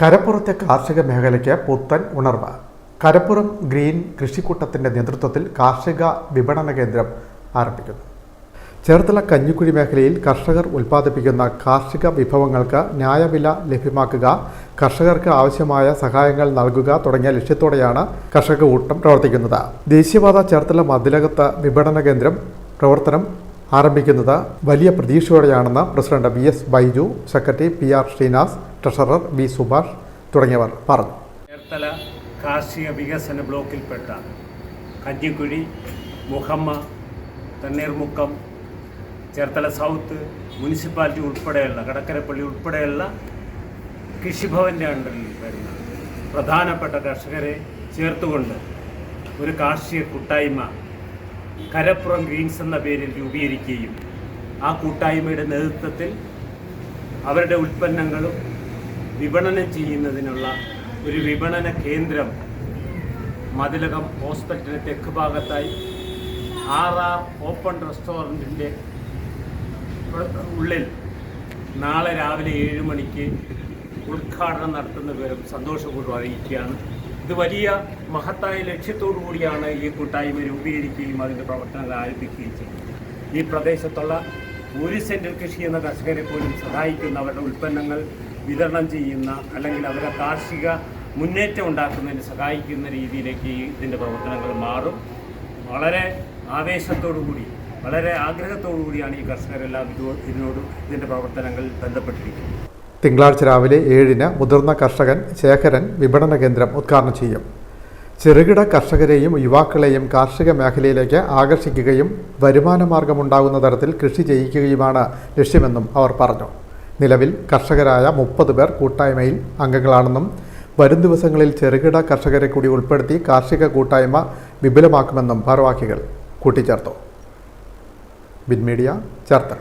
കരപ്പുറത്തെ കാർഷിക മേഖലയ്ക്ക് പുത്തൻ ഉണർവ്. കരപ്പുറം ഗ്രീൻ കൃഷിക്കൂട്ടത്തിന്റെ നേതൃത്വത്തിൽ കാർഷിക വിപണന കേന്ദ്രം ആരംഭിക്കുന്നു. ചേർത്തല കഞ്ഞിക്കുഴി മേഖലയിൽ കർഷകർ ഉൽപ്പാദിപ്പിക്കുന്ന കാർഷിക വിഭവങ്ങൾക്ക് ന്യായവില ലഭ്യമാക്കുക കർഷകർക്ക് ആവശ്യമായ സഹായങ്ങൾ നൽകുക തുടങ്ങിയ ലക്ഷ്യത്തോടെയാണ് കർഷക കൂട്ടം പ്രവർത്തിക്കുന്നത്. ദേശീയപാത ചേർത്തല മതിലകത്ത് വിപണന കേന്ദ്രം പ്രവർത്തനം ആരംഭിക്കുന്നത് വലിയ പ്രതീക്ഷയോടെയാണെന്ന് president V S Baiju secretary P R Sreenivas treasurer V Subhash തുടങ്ങിയവർ പറഞ്ഞു. ചേർത്തല കാർഷിക വികസന ബ്ലോക്കിൽപ്പെട്ട കഞ്ഞിക്കുഴി മുഹമ്മ തണ്ണീർമുക്കം ചേർത്തല സൗത്ത് മുനിസിപ്പാലിറ്റി ഉൾപ്പെടെയുള്ള കടക്കരപ്പള്ളി ഉൾപ്പെടെയുള്ള കൃഷിഭവന്റെ അണ്ടറിൽ വരുന്ന പ്രധാനപ്പെട്ട കർഷകരെ ചേർത്തുകൊണ്ട് ഒരു കാർഷിക കൂട്ടായ്മ കരപ്പുറം ഗ്രീൻസ് എന്ന പേരിൽ രൂപീകരിക്കുകയും ആ കൂട്ടായ്മയുടെ നേതൃത്വത്തിൽ അവരുടെ ഉൽപ്പന്നങ്ങളും വിപണനം ചെയ്യുന്നതിനുള്ള ഒരു വിപണന കേന്ദ്രം മതിലകം ഹോസ്പിറ്റലിന് തെക്ക് ഭാഗത്തായി ആർ ആർ ഓപ്പൺ റെസ്റ്റോറന്റിന്റെ ഉള്ളിൽ നാളെ രാവിലെ ഏഴ് മണിക്ക് ഉദ്ഘാടനം നടത്തുന്ന വിവരം സന്തോഷപൂർവം അറിയിക്കുകയാണ്. ഇത് വലിയ മഹത്തായ ലക്ഷ്യത്തോടു കൂടിയാണ് ഈ കൂട്ടായ്മ രൂപീകരിക്കുകയും അതിന്റെ പ്രവർത്തനങ്ങൾ ആരംഭിക്കുകയും ചെയ്യും ഈ പ്രദേശത്തുള്ള ഒരു സെന്റിൽ കൃഷി എന്ന കർഷകരെ പോലും സഹായിക്കുന്ന അവരുടെ ഉൽപ്പന്നങ്ങൾ വിതരണം ചെയ്യുന്ന അല്ലെങ്കിൽ അവരുടെ കാർഷിക മുന്നേറ്റം ഉണ്ടാക്കുന്നതിന് സഹായിക്കുന്ന രീതിയിലേക്ക് ഇതിന്റെ പ്രവർത്തനങ്ങൾ മാറും. വളരെ ആവേശത്തോടു കൂടി വളരെ ആഗ്രഹത്തോടു കൂടിയാണ് ഈ കർഷകരെല്ലാം ഇതോ ഇതിനോട് ഇതിന്റെ പ്രവർത്തനങ്ങളിൽ ബന്ധപ്പെട്ടിരിക്കുന്നത്. തിങ്കളാഴ്ച രാവിലെ ഏഴിന് മുതിർന്ന കർഷകൻ ശേഖരൻ വിപണന കേന്ദ്രം ഉദ്ഘാടനം ചെയ്യും. ചെറുകിട കർഷകരെയും യുവാക്കളെയും കാർഷിക മേഖലയിലേക്ക് ആകർഷിക്കുകയും വരുമാനമാർഗമുണ്ടാകുന്ന തരത്തിൽ കൃഷി ചെയ്യിക്കുകയുമാണ് ലക്ഷ്യമെന്നും അവർ പറഞ്ഞു. നിലവിൽ കർഷകരായ മുപ്പത് പേർ കൂട്ടായ്മയിൽ അംഗങ്ങളാണെന്നും വരും ദിവസങ്ങളിൽ ചെറുകിട കർഷകരെ കൂടി ഉൾപ്പെടുത്തി കാർഷിക കൂട്ടായ്മ വിപുലമാക്കുമെന്നും ഭാരവാഹികൾ കൂട്ടിച്ചേർത്തു. Bin media Cherthala.